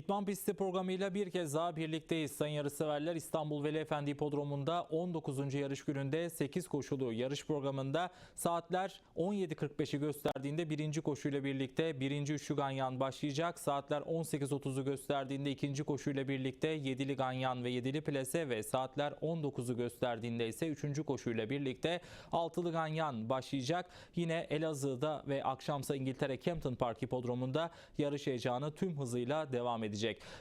İtman Pisti programıyla bir kez daha birlikteyiz. Sayın yarışseverler İstanbul Veli Efendi Hipodromu'nda 19. yarış gününde 8 koşulu yarış programında saatler 17.45'i gösterdiğinde birinci koşuyla birlikte birinci üçlü ganyan başlayacak. Saatler 18.30'u gösterdiğinde ikinci koşuyla birlikte yedili ganyan ve yedili plase ve saatler 19'u gösterdiğinde ise üçüncü koşuyla birlikte altılı ganyan başlayacak. Yine Elazığ'da ve akşamsa İngiltere Kempton Park Hipodromu'nda yarış heyecanı tüm hızıyla devam edecek.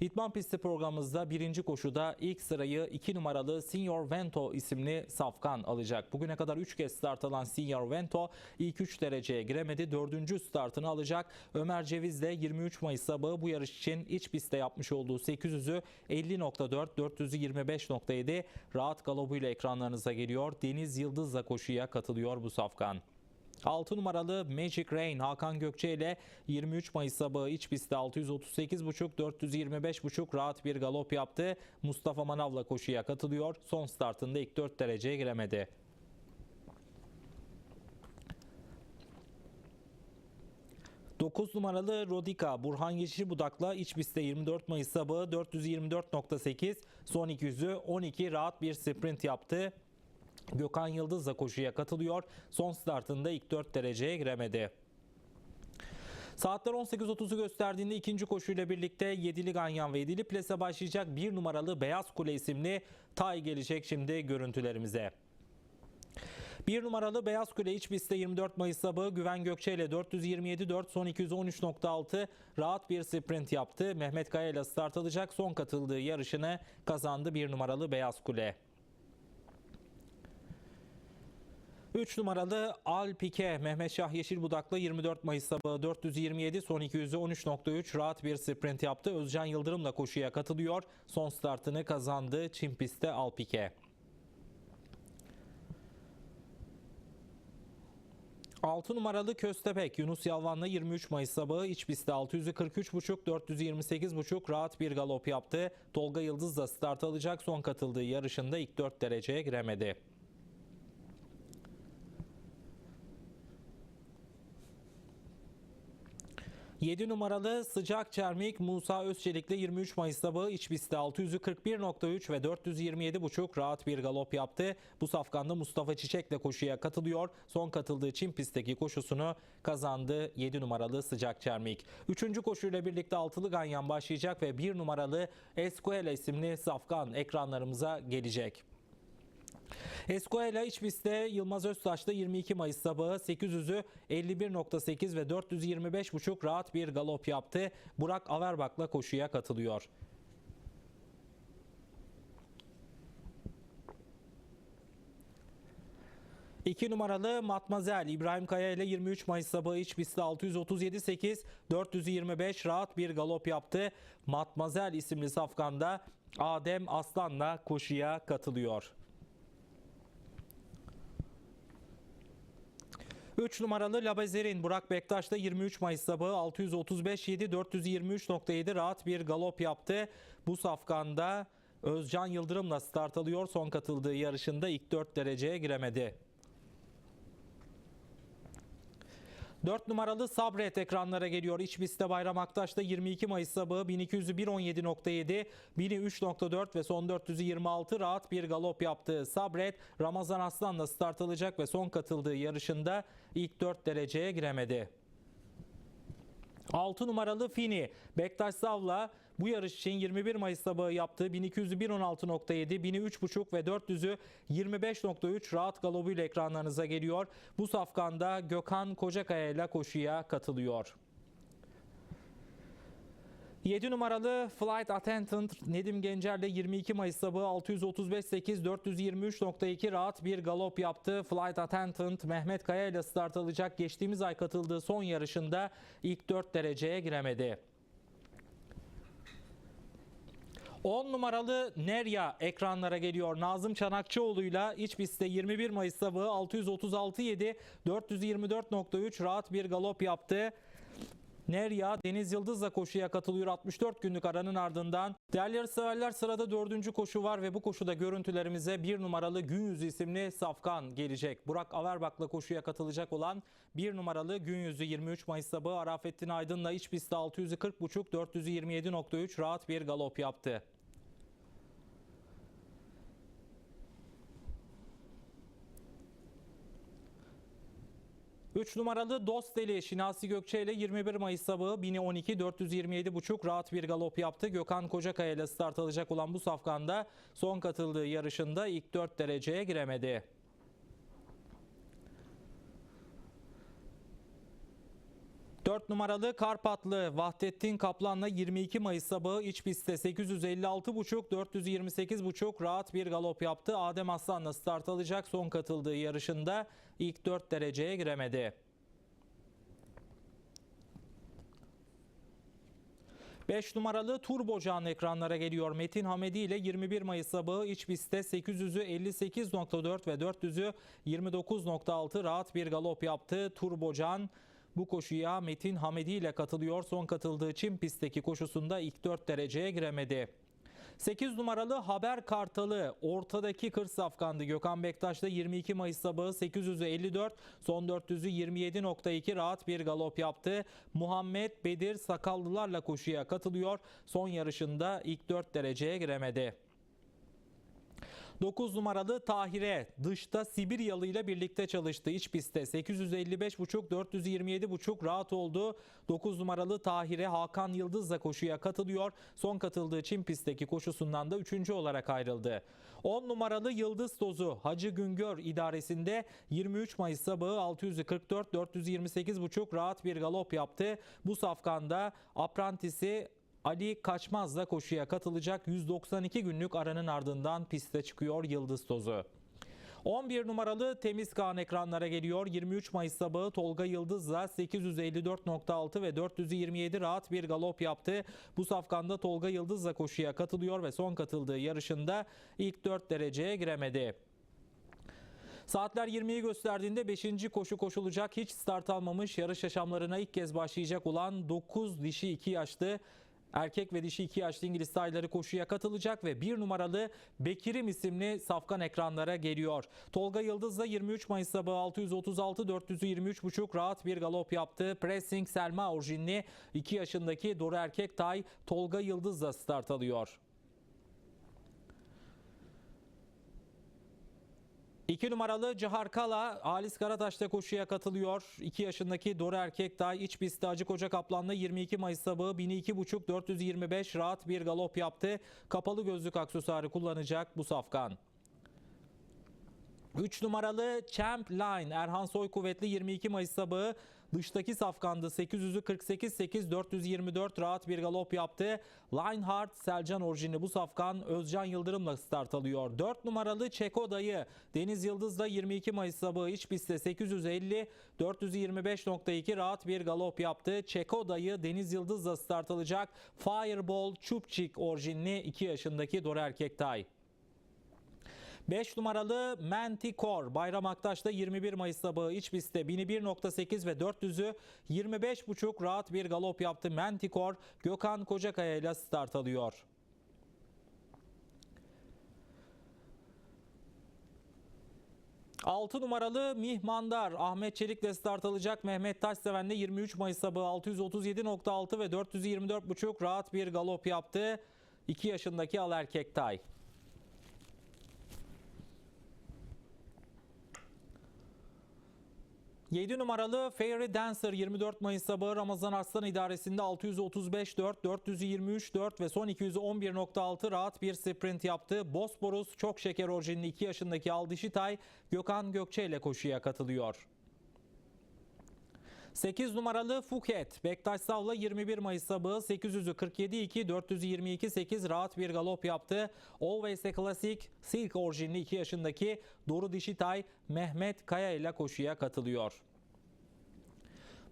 İtman pisti programımızda birinci koşuda ilk sırayı 2 numaralı Senior Vento isimli safkan alacak. Bugüne kadar 3 kez start alan Senior Vento ilk 3 dereceye giremedi. Dördüncü startını alacak. Ömer Ceviz de 23 Mayıs sabahı bu yarış için iç pistte yapmış olduğu 800'ü 50.4, 400'ü 25.7 rahat galobuyla ekranlarınıza geliyor. Deniz Yıldız'la koşuya katılıyor bu safkan. 6 numaralı Magic Rain Hakan Gökçe ile 23 Mayıs sabahı iç pistte 638.5 425.5 rahat bir galop yaptı. Mustafa Manav'la koşuya katılıyor. Son startında ilk 4 dereceye giremedi. Dokuz numaralı Rodika Burhan Yeşilbudak'la iç pistte 24 Mayıs sabahı 424.8 son 200'ü 12 rahat bir sprint yaptı. Gökhan Yıldız da koşuya katılıyor. Son startında ilk 4 dereceye giremedi. Saatler 18.30'u gösterdiğinde ikinci koşuyla birlikte 7'li Ganyan ve 7'li Plase başlayacak bir numaralı Beyaz Kule isimli tay gelecek şimdi görüntülerimize. Bir numaralı Beyaz Kule iç pistte 24 Mayıs sabahı Güven Gökçe ile 427-4 son 213.6 rahat bir sprint yaptı. Mehmet Kaya ile start alacak son katıldığı yarışını kazandı bir numaralı Beyaz Kule. 3 numaralı Alpike Mehmet Şah Yeşilbudak'la 24 Mayıs sabahı 427 son 200'ü 13.3 rahat bir sprint yaptı. Özcan Yıldırım'la koşuya katılıyor. Son startını kazandı Çin pistte Alpike. Altı numaralı Köstebek Yunus Yalvan'la 23 Mayıs sabahı iç pistte 643.5 428.5 rahat bir galop yaptı. Tolga Yıldız da start alacak. Son katıldığı yarışında ilk 4 dereceye giremedi. Yedi numaralı Sıcak Çermik Musa Özçelik'le 23 Mayıs sabahı iç pistte 641.3 ve 427.5 rahat bir galop yaptı. Bu safkanda Mustafa Çiçek'le koşuya katılıyor. Son katıldığı Çin pistteki koşusunu kazandı 7 numaralı Sıcak Çermik. Üçüncü koşuyla birlikte altılı ganyan başlayacak ve 1 numaralı Escuela isimli safkan ekranlarımıza gelecek. Esquela iç pistte Yılmaz Öztaş'ta 22 Mayıs sabahı 800'ü 51.8 ve 425.5 rahat bir galop yaptı. Burak Averbak'la koşuya katılıyor. İki numaralı Matmazel İbrahim Kaya ile 23 Mayıs sabahı iç pistte 637.8 425 rahat bir galop yaptı. Matmazel isimli safkanda Adem Aslan'la koşuya katılıyor. 3 numaralı Labezerin Burak Bektaş'ta 23 Mayıs sabahı 635-7 423.7 rahat bir galop yaptı. Bu safkanda Özcan Yıldırım'la start alıyor. Son katıldığı yarışında ilk 4 dereceye giremedi. 4 numaralı Sabret ekranlara geliyor. İç pistte Bayram Aktaş'ta 22 Mayıs sabahı 1200'ü 1.17.7, 1000'i 3.4 ve son 400'ü 26 rahat bir galop yaptı. Sabret Ramazan Aslan'la start alacak ve son katıldığı yarışında ilk 4 dereceye giremedi. 6 numaralı Fini Bektaş Sav'la bu yarış için 21 Mayıs sabahı yaptığı 1200'ü 1.16.7, 1000'i 3.5 ve 400'ü 25.3 rahat galobuyla ekranlarınıza geliyor. Bu safkanda Gökhan Kocakaya ile koşuya katılıyor. 7 numaralı Flight Attendant Nedim Gencer'le 22 Mayıs sabahı 635-8 423.2 rahat bir galop yaptı. Flight Attendant Mehmet Kaya ile start alacak. Geçtiğimiz ay katıldığı son yarışında ilk 4 dereceye giremedi. 10 numaralı Nerya ekranlara geliyor. Nazım Çanakçıoğlu'yla iç pistte 21 Mayıs sabahı 636-7 424.3 rahat bir galop yaptı. Nerya Deniz Yıldız'la koşuya katılıyor 64 günlük aranın ardından. Değerli yarışseverler sırada dördüncü koşu var ve bu koşuda görüntülerimize bir numaralı Gün Yüzü isimli safkan gelecek. Burak Averbak'la koşuya katılacak olan bir numaralı Gün Yüzü 23 Mayıs sabahı Arafettin Aydın'la iç pistte 600'ü 40.5 427.3 rahat bir galop yaptı. 3 numaralı Dosteli Şinasi Gökçe ile 21 Mayıs sabahı 1012 427,5 rahat bir galop yaptı. Gökhan Kocakaya ile start alacak olan bu safkanda son katıldığı yarışında ilk 4 dereceye giremedi. Dört numaralı Karpatlı Vahdettin Kaplan'la 22 Mayıs sabahı iç pistte 856,5 428,5 rahat bir galop yaptı. Adem Aslan'la start alacak son katıldığı yarışında ilk 4 dereceye giremedi. 5 numaralı Turbocan ekranlara geliyor. Metin Hamedi ile 21 Mayıs sabahı iç pistte 800'ü 58.4 ve 400'ü 29.6 rahat bir galop yaptı. Turbocan bu koşuya Metin Hamedi ile katılıyor. Son katıldığı Çin pistteki koşusunda ilk 4 dereceye giremedi. 8 numaralı Haber Kartalı ortadaki kır safkandı. Gökhan Bektaş'ta 22 Mayıs sabahı 800'ü 54, son 400'ü 27.2 rahat bir galop yaptı. Muhammed Bedir Sakallılarla koşuya katılıyor. Son yarışında ilk 4 dereceye giremedi. 9 numaralı Tahire dışta Sibiryalı ile birlikte çalıştı. İç pistte 855.5 427.5 rahat oldu. 9 numaralı Tahire Hakan Yıldız'la koşuya katılıyor. Son katıldığı Çin pistteki koşusundan da 3. olarak ayrıldı. 10 numaralı Yıldız Tozu Hacı Güngör idaresinde 23 Mayıs sabahı 644 428.5 rahat bir galop yaptı. Bu safkanda aprantisi Ali Kaçmaz'la koşuya katılacak 192 günlük aranın ardından piste çıkıyor Yıldız Tozu. 11 numaralı Temiz Kaan ekranlara geliyor. 23 Mayıs sabahı Tolga Yıldız'la 854.6 ve 427 rahat bir galop yaptı. Bu safkanda Tolga Yıldız'la koşuya katılıyor ve son katıldığı yarışında ilk 4 dereceye giremedi. Saatler 20'yi gösterdiğinde 5. koşu koşulacak. Hiç start almamış yarış yaşamlarına ilk kez başlayacak olan 9 dişi 2 yaşlı Erkek ve dişi 2 yaşlı İngiliz tayları koşuya katılacak ve bir numaralı Bekirim isimli safkan ekranlara geliyor. Tolga Yıldız da 23 Mayıs sabahı 636 423,5 rahat bir galop yaptı. Pressing Selma orijinli 2 yaşındaki Doru Erkek Tay Tolga Yıldız'la start alıyor. 2 numaralı Cihar Kala Halis Karataş'ta koşuya katılıyor. 2 yaşındaki Dora Erkektay iç pistte Acı Koca Kaplan'la 22 Mayıs sabahı 1002.5 425 rahat bir galop yaptı. Kapalı gözlük aksesuarı kullanacak bu safkan. 3 numaralı Champ Line Erhan Soy Kuvvetli 22 Mayıs sabahı dıştaki safkandı 800'ü 48 8 424 rahat bir galop yaptı. Linehart Selcan orijinli bu safkan Özcan Yıldırım'la start alıyor. 4 numaralı Çeko Dayı Deniz Yıldız'da 22 Mayıs sabahı iç pistte 850 425.2 rahat bir galop yaptı. Çeko Dayı Deniz Yıldız'la start alacak. Fireball Çupçik orijinli 2 yaşındaki Dora Erkektay. 5 numaralı Manticore Bayram Aktaş'ta 21 Mayıs sabahı iç pistte 1001.8 ve 400'ü 25.5 rahat bir galop yaptı. Manticore Gökhan Kocakaya ile start alıyor. Altı numaralı Mihmandar Ahmet Çelik'le start alacak. Mehmet Taşseven'le 23 Mayıs sabahı 637.6 ve 424.5 rahat bir galop yaptı. 2 yaşındaki al erkek tay. 7 numaralı Fairy Dancer 24 Mayıs sabahı Ramazan Arslan idaresinde 635 4, 423 4 ve son 211.6 rahat bir sprint yaptı. Bosporus çok şeker orijinli 2 yaşındaki Aldişitay Gökhan Gökçe ile koşuya katılıyor. 8 numaralı Phuket Bektaş Sav'la 21 Mayıs sabahı 800'ü 47 2 422 8 rahat bir galop yaptı. Always a Classic Silk orijinli 2 yaşındaki Doru Dişitay Mehmet Kaya ile koşuya katılıyor.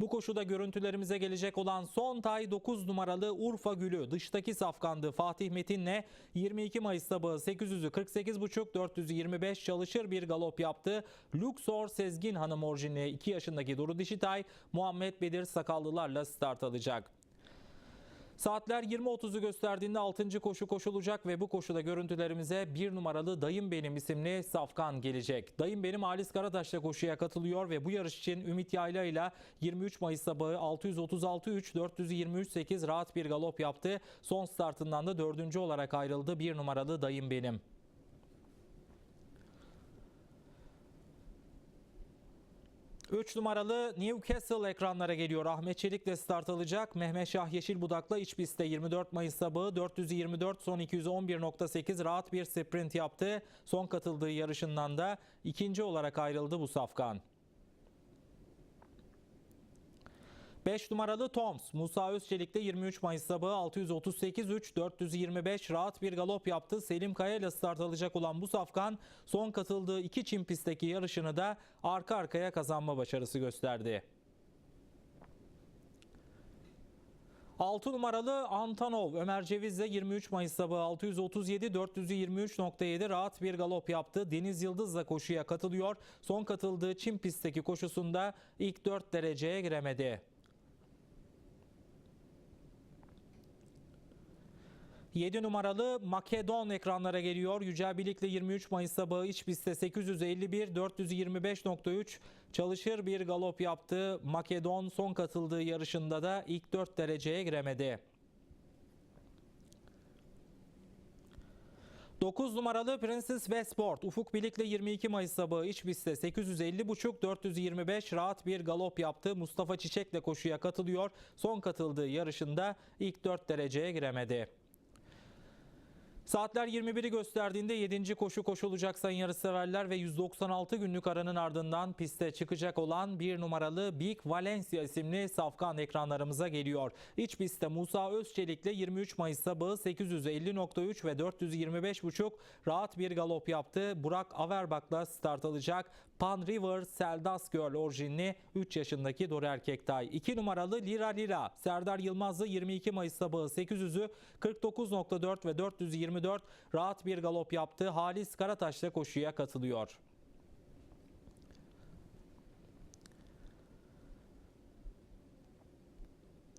Bu koşuda görüntülerimize gelecek olan son tay 9 numaralı Urfa Gülü dıştaki safkandı Fatih Metin'le 22 Mayıs sabahı 800'ü 48,5 425 çalışır bir galop yaptı. Luxor Sezgin Hanım orijinli 2 yaşındaki Duru Dişitay Muhammed Bedir Sakallılarla start alacak. Saatler 20.30'u gösterdiğinde 6. koşu koşulacak ve bu koşuda görüntülerimize bir numaralı Dayım Benim isimli safkan gelecek. Dayım Benim Halis Karataş'la koşuya katılıyor ve bu yarış için Ümit Yayla ile 23 Mayıs sabahı 636-3 423-8 rahat bir galop yaptı. Son startından da dördüncü olarak ayrıldı bir numaralı Dayım Benim. Üç numaralı Newcastle ekranlara geliyor. Ahmet Çelik de start alacak. Mehmet Şah Yeşilbudak'la iç pistte 24 Mayıs sabahı 424 son 211.8 rahat bir sprint yaptı. Son katıldığı yarışından da ikinci olarak ayrıldı bu safkan. 5 numaralı Toms, Musa Özçelik'te 23 Mayıs sabahı 638-3 425 rahat bir galop yaptı. Selim Kaya ile start alacak olan bu safkan son katıldığı iki çim pistteki yarışını da arka arkaya kazanma başarısı gösterdi. 6 numaralı Antanov Ömer Ceviz'le 23 Mayıs sabahı 637 423.7 rahat bir galop yaptı. Deniz Yıldız'la koşuya katılıyor. Son katıldığı çim pistteki koşusunda ilk 4 dereceye giremedi. 7 numaralı Makedon ekranlara geliyor. Yücel Bilik'le 23 Mayıs sabahı iç pistte 851 425.3 çalışır bir galop yaptı. Makedon son katıldığı yarışında da ilk 4 dereceye giremedi. 9 numaralı Princess Westport Ufuk Bilik'le 22 Mayıs sabahı iç pistte 850.5 425 rahat bir galop yaptı. Mustafa Çiçek'le koşuya katılıyor. Son katıldığı yarışında ilk 4 dereceye giremedi. Saatler 21'i gösterdiğinde 7. koşu koşulacak sayın yarışseverler ve 196 günlük aranın ardından piste çıkacak olan bir numaralı Big Valencia isimli safkan ekranlarımıza geliyor. İç pistte Musa Özçelik'le 23 Mayıs sabahı 850.3 ve 425.5 rahat bir galop yaptı. Burak Averbak'la start alacak. Pan River Seldas Girl orijinli 3 yaşındaki Dori Erkektay. 2 numaralı Lira Lira Serdar Yılmaz'la 22 Mayıs sabahı 800'ü 49.4 ve 424 rahat bir galop yaptı. Halis Karataş'la koşuya katılıyor.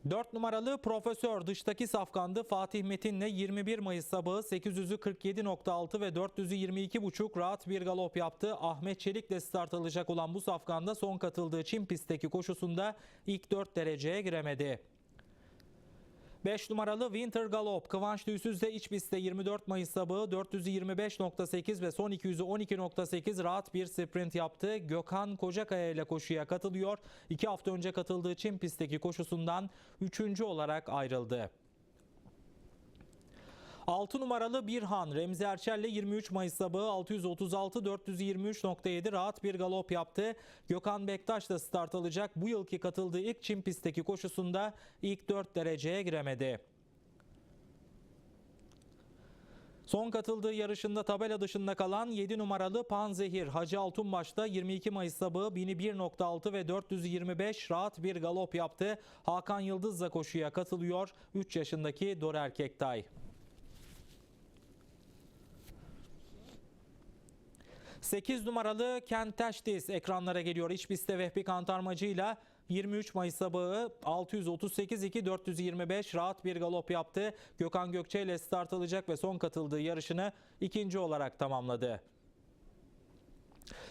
Dört numaralı Profesör dıştaki safkandı Fatih Metin'le 21 Mayıs sabahı 800'ü 47.6 ve 400'ü 22.5 rahat bir galop yaptı. Ahmet Çelik'le start alacak olan bu safkanda son katıldığı Çin pistteki koşusunda ilk 4 dereceye giremedi. 5 numaralı Winter Galop Kıvanç Tüysüz de iç pistte 24 Mayıs sabahı 425.8 ve son 200'ü 12.8 rahat bir sprint yaptı. Gökhan Kocakaya ile koşuya katılıyor. 2 hafta önce katıldığı Çin pistteki koşusundan 3. olarak ayrıldı. 6 numaralı Birhan Remzi Erçel'le 23 Mayıs sabahı 636 423.7 rahat bir galop yaptı. Gökhan Bektaş da start alacak. Bu yılki katıldığı ilk Çin pistteki koşusunda ilk 4 dereceye giremedi. Son katıldığı yarışında tabela dışında kalan 7 numaralı Panzehir Hacı Altunbaş'ta 22 Mayıs sabahı 1001.6 ve 425 rahat bir galop yaptı. Hakan Yıldız'la koşuya katılıyor. 3 yaşındaki Dor 8 numaralı Kent Teştis ekranlara geliyor. İç pistte Vehbi Kantarmacı'yla 23 Mayıs sabahı 638-2 425 rahat bir galop yaptı. Gökhan Gökçe ile start alacak ve son katıldığı yarışını ikinci olarak tamamladı.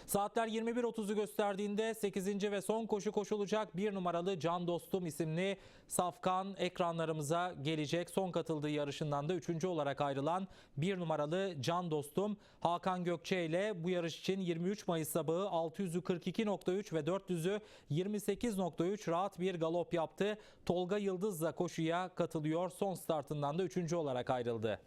Saatler 21.30'u gösterdiğinde 8. ve son koşu koşulacak bir numaralı Can Dostum isimli Safkan ekranlarımıza gelecek. Son katıldığı yarışından da 3. olarak ayrılan bir numaralı Can Dostum Hakan Gökçe ile bu yarış için 23 Mayıs sabahı 600'ü 42.3 ve 400'ü 28.3 rahat bir galop yaptı. Tolga Yıldız'la koşuya katılıyor. Son startından da 3. olarak ayrıldı.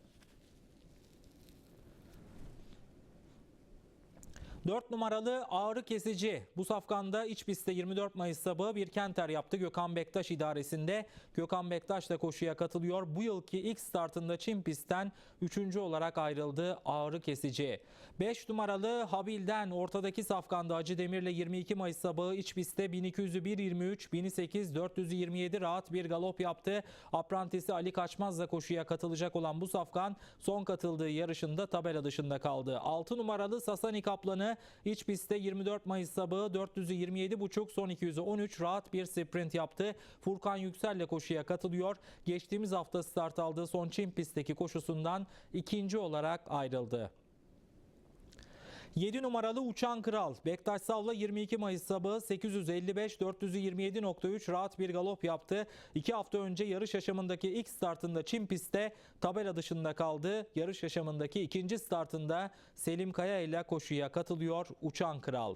4 numaralı Ağrı Kesici. Bu safkanda iç pistte 24 Mayıs sabahı bir kenter yaptı Gökhan Bektaş idaresinde. Gökhan Bektaş da koşuya katılıyor. Bu yılki ilk startında Çin pistten 3. olarak ayrıldı Ağrı Kesici. 5 numaralı Habil'den ortadaki safkanda Hacı Demir'le 22 Mayıs sabahı iç pistte 1201 23 1008 427 rahat bir galop yaptı. Aprantisi Ali Kaçmaz'la koşuya katılacak olan bu safkan son katıldığı yarışında tabela dışında kaldı. 6 numaralı Sasani Kaplan'ı iç pistte 24 Mayıs sabahı 427,5 son 213 rahat bir sprint yaptı. Furkan Yüksel'le koşuya katılıyor. Geçtiğimiz hafta start aldığı son Çin pistteki koşusundan ikinci olarak ayrıldı. 7 numaralı Uçan Kral. Bektaş Sav'la 22 Mayıs sabahı 855 427.3 rahat bir galop yaptı. 2 hafta önce yarış yaşamındaki ilk startında Çin pistte tabela dışında kaldı. Yarış yaşamındaki ikinci startında Selim Kaya ile koşuya katılıyor Uçan Kral.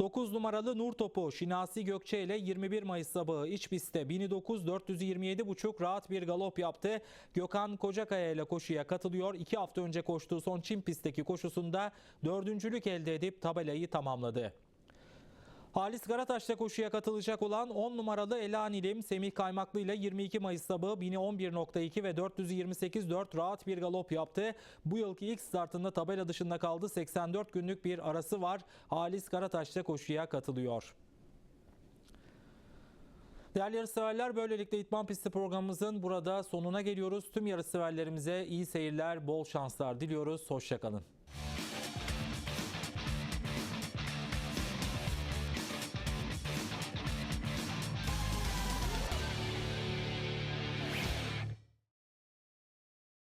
9 numaralı Nur Topu Şinasi Gökçe ile 21 Mayıs sabahı iç pistte 1009 427,5 rahat bir galop yaptı. Gökhan Kocakaya ile koşuya katılıyor. 2 hafta önce koştuğu son Çin pistteki koşusunda dördüncülük elde edip tabelayı tamamladı. Halis Karataş'ta koşuya katılacak olan 10 numaralı Elanilim Semih Kaymaklı ile 22 Mayıs sabahı 1011.2 ve 428.4 rahat bir galop yaptı. Bu yılki ilk startında tabela dışında kaldı. 84 günlük bir arası var. Halis Karataş'ta koşuya katılıyor. Değerli yarışseverler böylelikle İtman Pisti programımızın burada sonuna geliyoruz. Tüm yarışseverlerimize iyi seyirler, bol şanslar diliyoruz. Hoşçakalın.